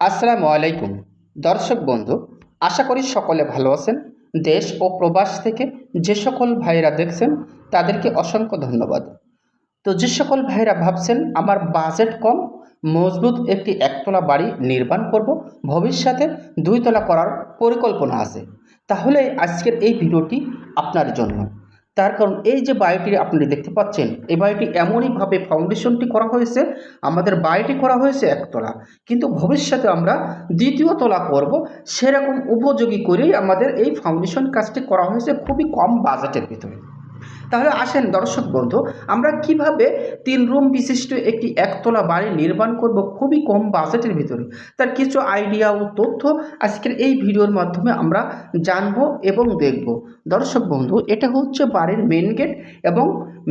আসসালামু আলাইকুম। দর্শক বন্ধু, আশা করি সকলে ভালো আছেন। দেশ ও প্রবাস থেকে যে সকল ভাইরা দেখছেন, তাদেরকে অসংখ্য ধন্যবাদ। তো যে সকল ভাইরা ভাবছেন, আমার বাজেট কম, মজবুত একটি একতলা বাড়ি নির্মাণ করব, ভবিষ্যতে দুইতলা করার পরিকল্পনা আছে। তাহলে আজকের এই ভিডিওটি আপনার জন্য। তার কারণ এই যে বায়োটি আপনি দেখতে পাচ্ছেন, এই বায়োটি এমনইভাবে ফাউন্ডেশনটি করা হয়েছে, আমাদের বায়োটি করা হয়েছে একতলা কিন্তু ভবিষ্যতে আমরা দ্বিতীয় তলা করব, সেরকম উপযোগী করেই আমাদের এই ফাউন্ডেশন কাজটি করা হয়েছে খুবই কম বাজেটের ভিতরে। তাহলে আসেন দর্শক বন্ধু, আমরা কীভাবে তিন রুম বিশিষ্ট একটি একতলা বাড়ি নির্মাণ করব খুবই কম বাজেটের ভিতরে? তার কিছু আইডিয়া ও তথ্য আজকের এই ভিডিওর মাধ্যমে আমরা জানব এবং দেখব। দর্শক বন্ধু, এটা হচ্ছে বাড়ির মেন গেট এবং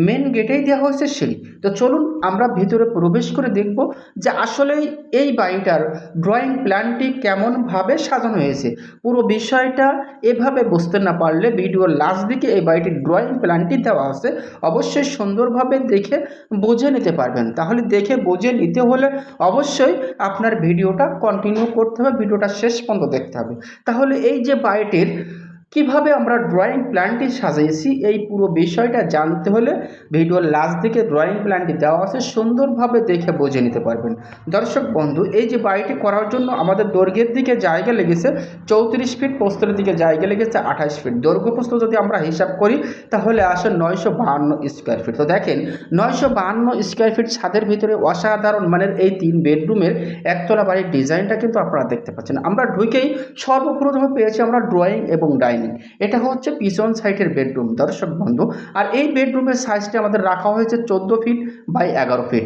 মেন গেটেই দেওয়া হয়েছে সিঁড়ি। তো চলুন আমরা ভিতরে প্রবেশ করে দেখব যে আসলেই এই বাড়িটার ড্রয়িং প্ল্যানটি কেমনভাবে সাজানো হয়েছে। পুরো বিষয়টা এভাবে বুঝতে না পারলে ভিডিওর লাস্ট দিকে এই বাড়িটির ড্রয়িং প্ল্যানটি দেওয়া আছে, অবশ্যই সুন্দরভাবে দেখে বুঝে নিতে পারবেন। তাহলে দেখে বুঝে নিতে হলে অবশ্যই আপনার ভিডিওটা কন্টিনিউ করতে হবে, ভিডিওটা শেষ পর্যন্ত দেখতে হবে। তাহলে এই যে বাড়িটির কীভাবে আমরা ড্রয়িং প্ল্যানটি সাজিয়েছি, এই পুরো বিষয়টা জানতে হলে ভিডিওর লাস্ট দিকে ড্রয়িং প্ল্যানটি দেওয়া আছে, সুন্দরভাবে দেখে বুঝে নিতে পারবেন। দর্শক বন্ধু, এই যে বাড়িটি করার জন্য আমাদের দৈর্ঘ্যের দিকে জায়গা লেগেছে, চৌত্রিশ ফিট প্রস্তরের দিকে জায়গা লেগেছে, আঠাশ ফিট দৈর্ঘ্য প্রস্ত যদি আমরা হিসাব করি, তাহলে আসে নয়শো বাহান্ন স্কোয়ার ফিট তো দেখেন, নয়শো বাহান্ন স্কোয়ার ফিট ছাদের ভিতরে অসাধারণ মানের এই তিন বেডরুমের একতলা বাড়ির ডিজাইনটা কিন্তু আপনারা দেখতে পাচ্ছেন। আমরা ঢুকেই সর্বপ্রথমে পেয়েছি আমরা ড্রয়িং এবং ডাইনিং এটা হচ্ছে পিছন সাইডের বেডরুম দর্শক বন্ধু। আর এই বেডরুমের সাইজটা আমাদের রাখা হয়েছে চোদ্দ ফিট বাই এগারো ফিট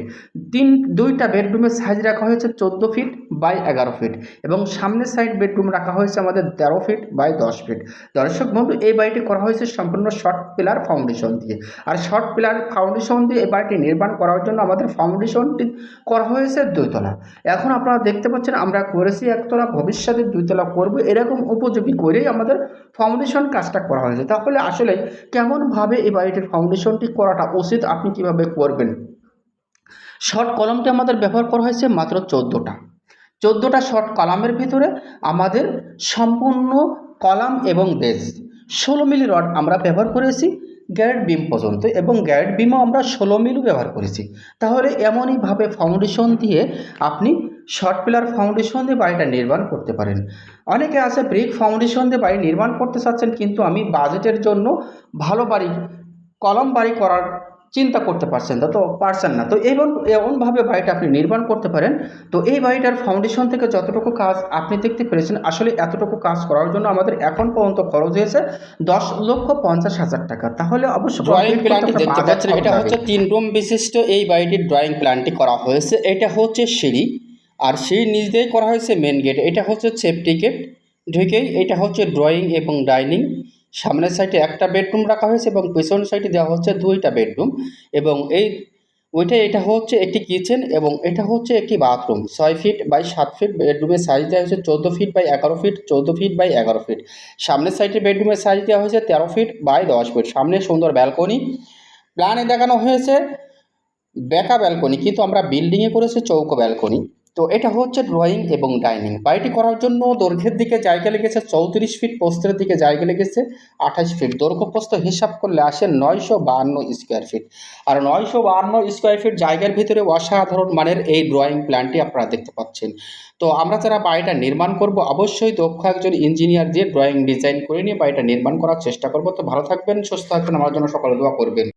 তিন, দুইটা বেডরুমের সাইজ রাখা হয়েছে চোদ্দ ফিট বাই এগারো ফিট এবং সামনের সাইড বেডরুম রাখা হয়েছে আমাদের তেরো ফিট বাই দশ ফিট দর্শক বন্ধু, এই বাড়িটি করা হয়েছে সম্পূর্ণ শর্ট পিলার ফাউন্ডেশন দিয়ে। আর শর্ট পিলার ফাউন্ডেশন দিয়ে এই বাড়িটি নির্মাণ করার জন্য আমাদের ফাউন্ডেশনটি করা হয়েছে দুইতলা। এখন আপনারা দেখতে পাচ্ছেন, আমরা করেছি একতলা, ভবিষ্যতে দুইতলা করব। এরকম উপযোগী করেই আমাদের ফাউন্ডেশন কাজটা করা হয়েছে। তাহলে আসলে কেমনভাবে এই বাড়িটির ফাউন্ডেশনটি করাটা উচিত আপনি কীভাবে করবেন? শর্ট কলমটি আমাদের ব্যবহার করা হয়েছে মাত্র চোদ্দোটা। চোদ্দোটা শর্ট কলামের ভিতরে আমাদের সম্পূর্ণ কলাম এবং বেজ ষোলো মিলি রড আমরা ব্যবহার করেছি। গ্যারেট বিম পর্যন্ত এবং গ্যারেট বিমও আমরা ষোলো মিলও ব্যবহার করেছি। তাহলে এমনইভাবে ফাউন্ডেশন দিয়ে আপনি শর্ট পিলার ফাউন্ডেশন দিয়ে বাড়িটা নির্মাণ করতে পারেন। অনেকে আছে ব্রিক ফাউন্ডেশন দিয়ে বাড়ি নির্মাণ করতে চাচ্ছেন, কিন্তু আমি বাজেটের জন্য ভালো বাড়ি, কলম বাড়ি করার চিন্তা করতে পারছেন না তো পারছেন না। তো এমন এমনভাবে বাড়িটা আপনি নির্মাণ করতে পারেন তো এই বাড়িটার ফাউন্ডেশন থেকে যতটুকু কাজ আপনি দেখতে পেরেছেন আসলে এতটুকু কাজ করার জন্য আমাদের এখন পর্যন্ত খরচ হয়েছে দশ লক্ষ পঞ্চাশ হাজার টাকা। তাহলে অবশ্যই ড্রয়িং প্ল্যানটি দেখতে পাচ্ছেন এটা হচ্ছে তিন রুম বিশিষ্ট এই বাড়িটির ড্রয়িং প্ল্যানটি করা হয়েছে। এটা হচ্ছে সিঁড়ি আর সিঁড়ির নিচ দিয়েই করা হয়েছে মেন গেট এটা হচ্ছে সেফটি গেট ঢুকেই এটা হচ্ছে ড্রয়িং এবং ডাইনিং সামনের সাইডে একটা বেডরুম রাখা হয়েছে এবং পেছন সাইডে দেওয়া হচ্ছে দুইটা বেডরুম এবং এই ওইটা, এটা হচ্ছে একটি কিচেন এবং এটা হচ্ছে একটি বাথরুম ছয় ফিট বাই সাত ফিট বেডরুমের সাইজ দেওয়া হয়েছে চোদ্দ ফিট বাই এগারো ফিট চোদ্দ ফিট বাই এগারো ফিট সামনের সাইডে বেডরুমের সাইজ দেওয়া হয়েছে তেরো ফিট বাই দশ ফিট সামনে সুন্দর ব্যালকনি প্ল্যানে দেখানো হয়েছে বেকা ব্যালকনি কিন্তু আমরা বিল্ডিংয়ে করেছি চৌকো ব্যালকনি তো এটা হচ্ছে ড্রয়িং এবং ডাইনিং বাড়িটি করার জন্য দৈর্ঘ্যের দিকে জায়গা লেগেছে চৌত্রিশ ফিট পোস্তের দিকে জায়গা লেগেছে আঠাশ ফিট দৈর্ঘ্য প্রস্থ হিসাব করলে আসে নয়শো বাহান্ন স্কোয়ার ফিট আর নয়শো বাহান্ন স্কোয়ার ফিট জায়গার ভিতরে অসাধারণ মানের এই ড্রয়িং প্ল্যানটি আপনারা দেখতে পাচ্ছেন। তো আমরা যারা বাড়িটা নির্মাণ করব, অবশ্যই দক্ষ একজন ইঞ্জিনিয়ার দিয়ে ড্রয়িং ডিজাইন করে নিয়ে বাড়িটা নির্মাণ করার চেষ্টা করব। তো ভালো থাকবেন, সুস্থ থাকবেন। আমার জন্য সকলে দোয়া করবেন।